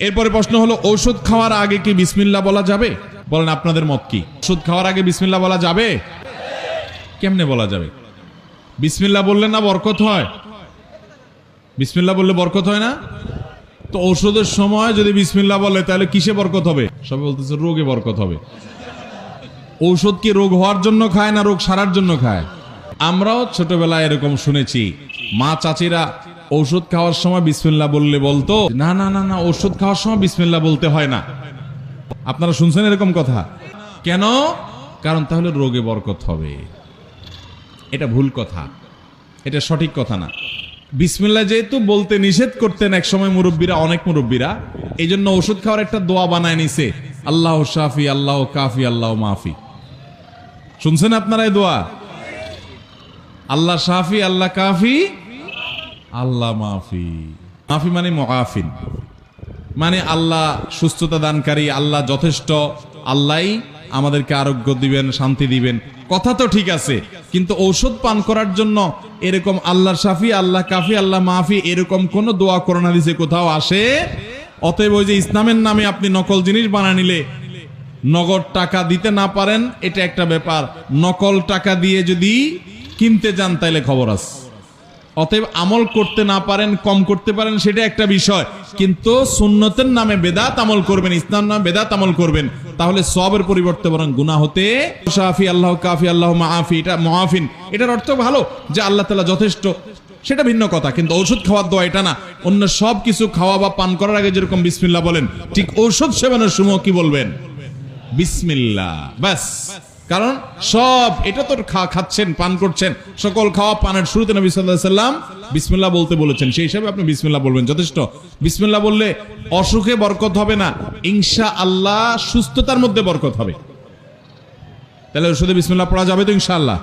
এরপরে প্রশ্ন হলো, ঔষধ খাওয়ার আগে কি বিসমিল্লা বলা যাবে? বলেন, আপনাদের মত কি? ওষুধ খাওয়ার আগে বিসমিল্লা বলা যাবে? কেমনে বলা যাবে? বিসমিল্লা বললে না বরকত হয়? বিসমিল্লা বললে বরকত হয় না? তো ঔষধের সময় যদি বিসমিল্লা বলে, তাহলে কিসে বরকত হবে? সবাই বলতেছে, রোগে বরকত হবে। ঔষধ কি রোগ হওয়ার জন্য খায় না রোগ সারার জন্য খায়? আমরাও ছোটবেলায় এরকম শুনেছি, মা চাচিরা ঔষধ খাওয়ার সময় বিসমিল্লা বললে বলতো? না না না না, ঔষধ খাওয়ার সময় বিসমিল্লা বলতে হয় না। আপনারা শুনছেন এরকম কথা? কেন? কারণ তাহলে রোগে বরকত হবে। এটা ভুল কথা। এটা সঠিক কথা না। বিসমিল্লা যেহেতু বলতে নিষেধ করতেন এক সময় মুরব্বীরা, অনেক মুরব্বীরা এই জন্য ওষুধ খাওয়ার একটা দোয়া বানায় নিছে। আল্লাহ শাফি, আল্লাহ কাফি, আল্লাহ মাফি। শুনছেন আপনারা এই দোয়া? আল্লাহ শাফি, আল্লাহ কাফি আল্লাহ মাফি। মাফি মানে মকাফিন মানে আল্লাহ সুস্থতা দানকারী, আল্লাহ যথেষ্ট, আল্লাহই আমাদেরকে আরোগ্য দিবেন, শান্তি দিবেন। কথা তো ঠিক আছে, কিন্তু ঔষধ পান করার জন্য এরকম আল্লাহ শাফি, আল্লাহ কাফি, আল্লাহ মাফি এরকম কোন দোয়া করোনা দিছে কোথাও আসে? অতএব ওই যে ইসলামের নামে আপনি নকল জিনিস বানা নিলে নগদ টাকা দিতে না পারেন, এটা একটা ব্যাপার। নকল টাকা দিয়ে যদি কিনতে যান, তাইলে খবর আছে। অতএব আমল করতে না পারেন, কম করতে পারেন, সেটা একটা বিষয়। কিন্তু সুন্নতের নামে বেদাত আমল করবেন, ইসলাম নামে বেদাত আমল করবেন, তাহলে সবের পরিবর্তে বরং গুনাহ হতে শাফি, আল্লাহ কাফি, আল্লাহ মাহাফি এটা মহাফিন এটার অর্থ ভালো যে আল্লাহ তালা যথেষ্ট, সেটা ভিন্ন কথা, কিন্তু ঔষধ খাওয়ার দোয়া এটা না। অন্য সব কিছু খাওয়া বা পান করার আগে যেরকম বিসমিল্লা বলেন, ঠিক ঔষধ সেবনের সময় কি বলবেন? বিসমিল্লা ব্যাস। কারণ সব, এটা তো খাচ্ছেন, পান করছেন। সকল খাওয়া পানের শুরুতে নবী সাল্লাহ সাল্লাম বিসমিল্লা বলতে বলেছেন। সেই হিসাবে আপনি বিসমিল্লা বলবেন, যথেষ্ট। বিসমিল্লা বললে অসুখে বরকত হবে না ইনশা আল্লাহ সুস্থতার মধ্যে বরকত হবে। তাহলে ওষুধে বিসমিল্লা পড়া যাবে তো ইনশাআল্লাহ।